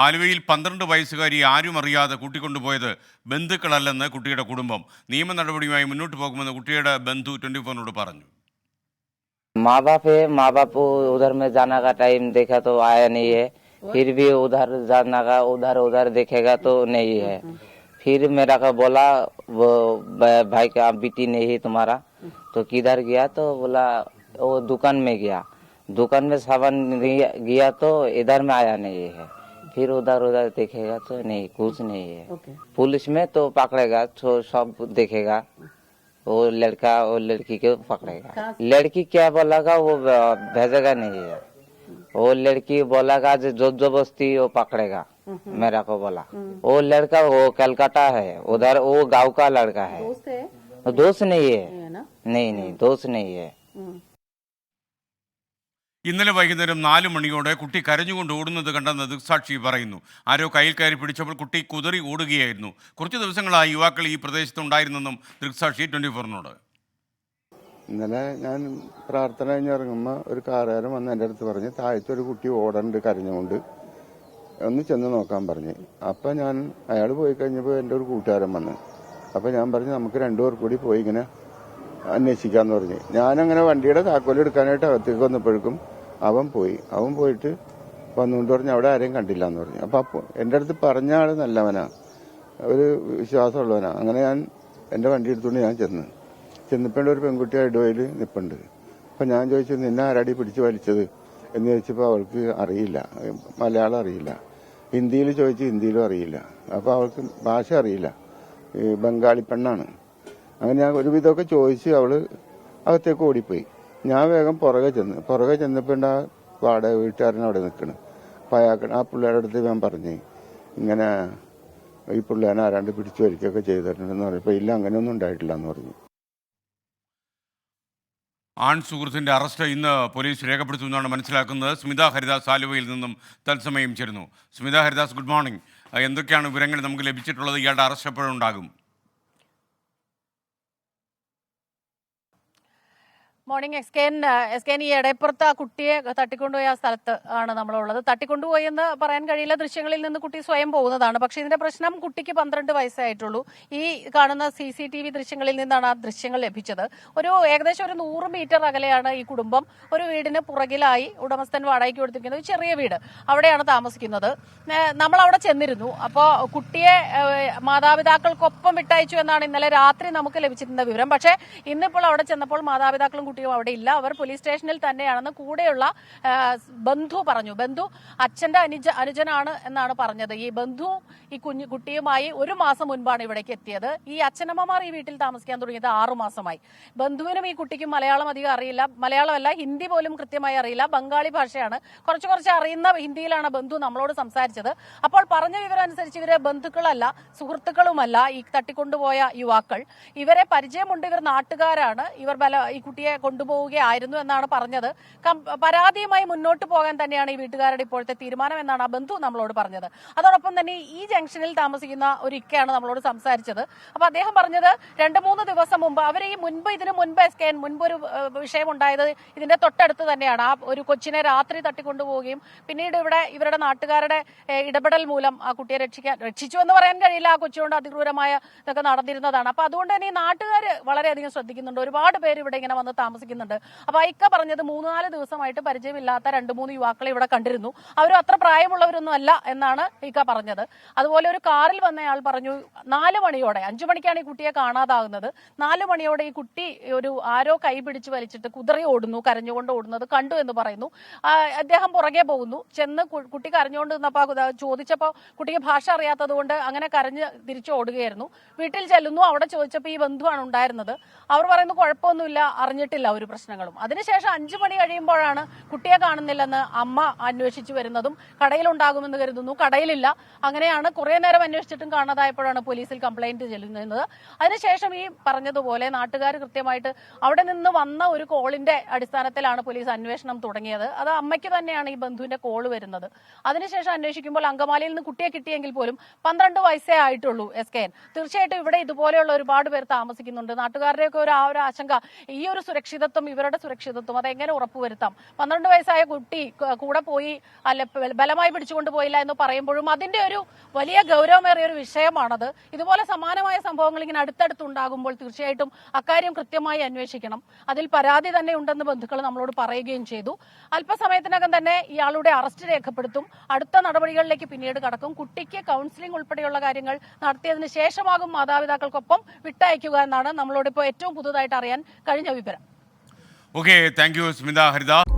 ആലുവയിൽ പന്ത്രണ്ട് വയസ്സുകാരി ആരും അറിയാതെ കൂട്ടിക്കൊണ്ടുപോയത് ബന്ധുക്കളല്ലെന്ന് കുട്ടിയുടെ കുടുംബം നിയമ നടപടിയുമായി മുന്നോട്ട് പോകുമെന്ന് കുട്ടിയുടെ ബന്ധു ട്വന്റി ഫോറിനോട് പറഞ്ഞു माँ बाप है माँ बाप उधर में जाना का टाइम देखा तो आया नहीं है फिर भी उधर जाना का उधर उधर देखेगा तो नहीं है फिर मेरा का बोला वो ब- भाई का बेटी नहीं है तुम्हारा तो किधर गया तो बोला वो दुकान में गया दुकान में सामान गया गया तो इधर में आया नहीं है फिर उधर उधर देखेगा तो नहीं कुछ नहीं है। पुलिस में तो पकड़ेगा तो सब देखेगा। वो लड़का वो लड़की को पकड़ेगा। लड़की क्या बोलेगा वो भेजेगा नहीं। है वो लड़की बोलेगा जो जो ज़बरदस्ती वो पकड़ेगा मेरा को बोला। वो लड़का वो कलकत्ता है उधर वो गाँव का लड़का है। दोस्त नहीं है। नहीं नहीं दोस्त नहीं है। ഇന്നലെ വൈകുന്നേരം നാല് മണിയോടെ കുട്ടി കരഞ്ഞുകൊണ്ട് ഓടുന്നത് കണ്ടെന്ന് ദൃക്സാക്ഷി പറയുന്നു. ആരോ കയ്യിൽ കയറി പിടിച്ചപ്പോൾ കുട്ടി കുതിറി ഓടുകയായിരുന്നു. കുറച്ച് ദിവസങ്ങളായി യുവാക്കൾ ഈ പ്രദേശത്തുണ്ടായിരുന്നെന്നും ദൃക്സാക്ഷി ട്വന്റി ഫോറിനോട് ഇന്നലെ ഞാൻ പ്രാർത്ഥന കഴിഞ്ഞിറങ്ങുമ്പോൾ ഒരു കാറുകാരൻ വന്ന് എന്റെ അടുത്ത് പറഞ്ഞ് താഴത്തെ ഒരു കുട്ടി ഓടണ്ട് കരഞ്ഞുകൊണ്ട്. ഒന്ന് ചെന്ന് നോക്കാൻ പറഞ്ഞ്. അപ്പം ഞാൻ അയാൾ പോയി കഴിഞ്ഞപ്പോൾ എന്റെ ഒരു കൂട്ടുകാരൻ വന്ന്. അപ്പം ഞാൻ പറഞ്ഞു നമുക്ക് രണ്ടുപേർ കൂടി പോയി ഇങ്ങനെ അന്വേഷിക്കാന്ന് പറഞ്ഞ്. ഞാനങ്ങനെ വണ്ടിയുടെ താക്കോൽ എടുക്കാനായിട്ട് അകത്തേക്ക് വന്നപ്പോഴേക്കും അവൻ പോയി. അവൻ പോയിട്ട് വന്നുകൊണ്ട് പറഞ്ഞ് അവിടെ ആരെയും കണ്ടില്ല എന്ന് പറഞ്ഞു. അപ്പൊ അപ്പോൾ എന്റെ അടുത്ത് പറഞ്ഞ ആൾ നല്ലവനാ. ഒരു വിശ്വാസമുള്ളവനാ. അങ്ങനെ ഞാൻ എന്റെ വണ്ടി എടുത്തുകൊണ്ട് ഞാൻ ചെന്ന്. ചെന്നപ്പോൾ ഒരു പെൺകുട്ടി ഇടവയിൽ നിപ്പുണ്ട്. അപ്പം ഞാൻ ചോദിച്ചു നിന്നെ ആരാടി പിടിച്ചു വലിച്ചത്? എന്ന് ചോദിച്ചപ്പോൾ അവൾക്ക് അറിയില്ല. മലയാളം അറിയില്ല. ഹിന്ദിയിൽ ചോദിച്ച് ഹിന്ദിയിലും അറിയില്ല. അപ്പോൾ അവൾക്ക് ഭാഷ അറിയില്ല. ഈ ബംഗാളി പെണ്ണാണ്. അങ്ങനെ ഞാൻ ഒരുവിധമൊക്കെ ചോദിച്ച് അവൾ അകത്തേക്ക് ഓടിപ്പോയി. ഞാൻ വേഗം പുറകെ ചെന്ന് പുറകെ ചെന്നപ്പോൾ ആ വാടക വീട്ടുകാരൻ അവിടെ നിൽക്കണം അപ്പം ആ പിള്ളേരുടെ അടുത്ത് ഞാൻ പറഞ്ഞു ഇങ്ങനെ ഈ പിള്ളേനെ ആരാണ്ട് പിടിച്ചു വരികയൊക്കെ ചെയ്തിട്ടുണ്ടെന്ന് പറഞ്ഞപ്പോൾ ഇല്ല അങ്ങനെയൊന്നും ഉണ്ടായിട്ടില്ല എന്ന് പറഞ്ഞു. ആൺ സുഹൃത്തിന്റെ അറസ്റ്റ് ഇന്ന് പോലീസ് രേഖപ്പെടുത്തുമെന്നാണ് മനസ്സിലാക്കുന്നത്. സ്മിത ഹരിദാസ് ആലുവയിൽ നിന്നും തത്സമയം ചേരുന്നു. Smitha Haridas good morning. എന്തൊക്കെയാണ് വിവരങ്ങൾ നമുക്ക് ലഭിച്ചിട്ടുള്ളത്? ഇയാളുടെ arrest എപ്പോഴുണ്ടാകും morning S K N S K N ഈ ഇടയപ്പുറത്ത് ആ കുട്ടിയെ തട്ടിക്കൊണ്ടുപോയ ആ സ്ഥലത്ത് ആണ് നമ്മളുള്ളത്. തട്ടിക്കൊണ്ടുപോയി എന്ന് പറയാൻ കഴിയില്ല. ദൃശ്യങ്ങളിൽ നിന്ന് കുട്ടി സ്വയം പോകുന്നതാണ്. പക്ഷേ ഇതിന്റെ പ്രശ്നം കുട്ടിക്ക് പന്ത്രണ്ട് വയസ്സായിട്ടുള്ളൂ ഈ കാണുന്ന സി സി ടി വി ദൃശ്യങ്ങളിൽ നിന്നാണ് ആ ദൃശ്യങ്ങൾ ലഭിച്ചത്. ഒരു ഏകദേശം ഒരു നൂറ് മീറ്റർ അകലെയാണ് ഈ കുടുംബം. ഒരു വീടിന് പുറകിലായി ഉടമസ്ഥൻ വാടകയ്ക്ക് കൊടുത്തിരിക്കുന്ന ഒരു ചെറിയ വീട് അവിടെയാണ് താമസിക്കുന്നത്. നമ്മൾ അവിടെ ചെന്നിരുന്നു. അപ്പോൾ കുട്ടിയെ മാതാപിതാക്കൾക്കൊപ്പം വിട്ടയച്ചു എന്നാണ് ഇന്നലെ രാത്രി നമുക്ക് ലഭിച്ചിരുന്ന വിവരം. പക്ഷേ ഇന്നിപ്പോൾ അവിടെ ചെന്നപ്പോൾ മാതാപിതാക്കളും കുട്ടിയും അവിടെ ഇല്ല. അവർ പോലീസ് സ്റ്റേഷനിൽ തന്നെയാണെന്ന് കൂടെയുള്ള ബന്ധു പറഞ്ഞു. ബന്ധു അച്ഛന്റെ അനുജ അനുജനാണ് എന്നാണ് പറഞ്ഞത്. ഈ ബന്ധു ഈ കുഞ്ഞു കുട്ടിയുമായി ഒരു മാസം മുൻപാണ് ഇവിടേക്ക് എത്തിയത്. ഈ അച്ഛനമ്മമാർ ഈ വീട്ടിൽ താമസിക്കാൻ തുടങ്ങിയത് ആറു മാസമായി. ബന്ധുവിനും ഈ കുട്ടിക്കും മലയാളം അധികം അറിയില്ല. മലയാളമല്ല ഹിന്ദി പോലും കൃത്യമായി അറിയില്ല. ബംഗാളി ഭാഷയാണ്. കുറച്ച് കുറച്ച് അറിയുന്ന ഹിന്ദിയിലാണ് ബന്ധു നമ്മളോട് സംസാരിച്ചത്. അപ്പോൾ പറഞ്ഞ വിവരം അനുസരിച്ച് ഇവരെ ബന്ധുക്കളല്ല സുഹൃത്തുക്കളുമല്ല ഈ തട്ടിക്കൊണ്ടുപോയ യുവാക്കൾ. ഇവരെ പരിചയമുണ്ട്. ഇവർ നാട്ടുകാരാണ്. ഇവർ ബല ഈ കുട്ടിയെ കൊണ്ടുപോവുകയായിരുന്നു എന്നാണ് പറഞ്ഞത്. പരാതിയുമായി മുന്നോട്ട് പോകാൻ തന്നെയാണ് ഈ വീട്ടുകാരുടെ ഇപ്പോഴത്തെ തീരുമാനം എന്നാണ് ആ ബന്ധു നമ്മളോട് പറഞ്ഞത്. അതോടൊപ്പം തന്നെ ഈ ജംഗ്ഷനിൽ താമസിക്കുന്ന ഒരു ഇക്കയാണ് നമ്മളോട് സംസാരിച്ചത്. അപ്പൊ അദ്ദേഹം പറഞ്ഞത് രണ്ട് മൂന്ന് ദിവസം മുമ്പ് അവർ ഈ മുൻപ് ഇതിന് മുൻപ് എസ് കെ മുൻപ് ഒരു വിഷയമുണ്ടായത് ഇതിന്റെ തൊട്ടടുത്ത് തന്നെയാണ്. ആ ഒരു കൊച്ചിനെ രാത്രി തട്ടിക്കൊണ്ടുപോവുകയും പിന്നീട് ഇവിടെ ഇവരുടെ നാട്ടുകാരുടെ ഇടപെടൽ മൂലം ആ കുട്ടിയെ രക്ഷിക്കാൻ രക്ഷിച്ചു എന്ന് പറയാൻ കഴിയില്ല. ആ കൊച്ചുകൊണ്ട് അതിക്രൂരമായ ഇതൊക്കെ നടന്നിരുന്നതാണ്. അപ്പൊ അതുകൊണ്ട് തന്നെ ഈ നാട്ടുകാർ വളരെയധികം ശ്രദ്ധിക്കുന്നുണ്ട്. ഒരുപാട് പേര് ഇവിടെ ഇങ്ങനെ വന്ന് താമസിക്കുന്നുണ്ട്. അപ്പൊ ഐക്ക പറഞ്ഞത് മൂന്നാൽ നാല് ദിവസമായിട്ട് പരിചയമില്ലാത്ത രണ്ട് മൂന്ന് യുവാക്കളെ ഇവിടെ കണ്ടിരുന്നു. അവരും അത്ര പ്രായമുള്ളവരൊന്നും അല്ല എന്നാണ് ഐക്ക പറഞ്ഞത്. അതുപോലെ ഒരു കാറിൽ വന്നയാൾ പറഞ്ഞു നാല് മണിയോടെ അഞ്ചു മണിക്കാണ് ഈ കുട്ടിയെ കാണാതാകുന്നത്. നാല് മണിയോടെ ഈ കുട്ടി ഒരു ആരോ കൈ പിടിച്ച് വലിച്ചിട്ട് കുതിറി ഓടുന്നു കരഞ്ഞുകൊണ്ട് ഓടുന്നത് കണ്ടു എന്ന് പറയുന്നു. അദ്ദേഹം പുറകെ പോകുന്നു. ചെന്ന് കുട്ടി കരഞ്ഞുകൊണ്ട് നിന്നപ്പോൾ ചോദിച്ചപ്പോൾ കുട്ടിക്ക് ഭാഷ അറിയാത്തത് കൊണ്ട് അങ്ങനെ കരഞ്ഞ് തിരിച്ചു ഓടുകയായിരുന്നു. വീട്ടിൽ ചെല്ലുന്നു. അവിടെ ചോദിച്ചപ്പോൾ ഈ ബന്ധുവാണ് ഉണ്ടായിരുന്നത്. അവർ പറയുന്നു കുഴപ്പമൊന്നുമില്ല അറിഞ്ഞിട്ടില്ല. ഒരു പ്രശ്നങ്ങളും. അതിനുശേഷം അഞ്ചു മണി കഴിയുമ്പോഴാണ് കുട്ടിയെ കാണുന്നില്ലെന്ന് അമ്മ അന്വേഷിച്ചു വരുന്നതും കടയിലുണ്ടാകുമെന്ന് കരുതുന്നു. കടയിലില്ല. അങ്ങനെയാണ് കുറെ നേരം അന്വേഷിച്ചിട്ടും കാണാതായപ്പോഴാണ് പോലീസിൽ കംപ്ലൈന്റ് ചെല്ലുന്നത്. അതിനുശേഷം ഈ പറഞ്ഞതുപോലെ നാട്ടുകാർ കൃത്യമായിട്ട് അവിടെ നിന്ന് വന്ന ഒരു കോളിന്റെ അടിസ്ഥാനത്തിലാണ് പോലീസ് അന്വേഷണം തുടങ്ങിയത്. അത് അമ്മയ്ക്ക് തന്നെയാണ് ഈ ബന്ധുവിന്റെ കോൾ വരുന്നത്. അതിനുശേഷം അന്വേഷിക്കുമ്പോൾ അങ്കമാലിയിൽ നിന്ന് കുട്ടിയെ കിട്ടിയെങ്കിൽ പോലും പന്ത്രണ്ട് വയസ്സേ ആയിട്ടുള്ളൂ എസ് കെ എൻ. തീർച്ചയായിട്ടും ഇവിടെ ഇതുപോലെയുള്ള ഒരുപാട് പേർ താമസിക്കുന്നുണ്ട്. നാട്ടുകാരുടെയൊക്കെ ഒരു ആ ഒരു ആശങ്ക ഈ ഒരു സുരക്ഷ സുരക്ഷിതത്വം ഇവരുടെ സുരക്ഷിതത്വം അതെങ്ങനെ ഉറപ്പുവരുത്താം? പന്ത്രണ്ട് വയസ്സായ കുട്ടി കൂടെ പോയി അല്ല ബലമായി പിടിച്ചുകൊണ്ട് പോയില്ല എന്ന് പറയുമ്പോഴും അതിന്റെ ഒരു വലിയ ഗൗരവമേറിയ ഒരു വിഷയമാണത്. ഇതുപോലെ സമാനമായ സംഭവങ്ങൾ ഇങ്ങനെ അടുത്തടുത്തുണ്ടാകുമ്പോൾ തീർച്ചയായിട്ടും അക്കാര്യം കൃത്യമായി അന്വേഷിക്കണം. അതിൽ പരാതി തന്നെ ഉണ്ടെന്ന് ബന്ധുക്കൾ നമ്മളോട് പറയുകയും ചെയ്തു. അല്പസമയത്തിനകം തന്നെ ഇയാളുടെ അറസ്റ്റ് രേഖപ്പെടുത്തും. അടുത്ത നടപടികളിലേക്ക് പിന്നീട് കടക്കും. കുട്ടിക്ക് കൗൺസിലിംഗ് ഉൾപ്പെടെയുള്ള കാര്യങ്ങൾ നടത്തിയതിന് ശേഷമാകും മാതാപിതാക്കൾക്കൊപ്പം വിട്ടയക്കുക എന്നാണ് നമ്മളോട് ഇപ്പോൾ ഏറ്റവും പുതുതായിട്ട് അറിയാൻ കഴിഞ്ഞ വിവരം. Okay thank you Smitha Haridas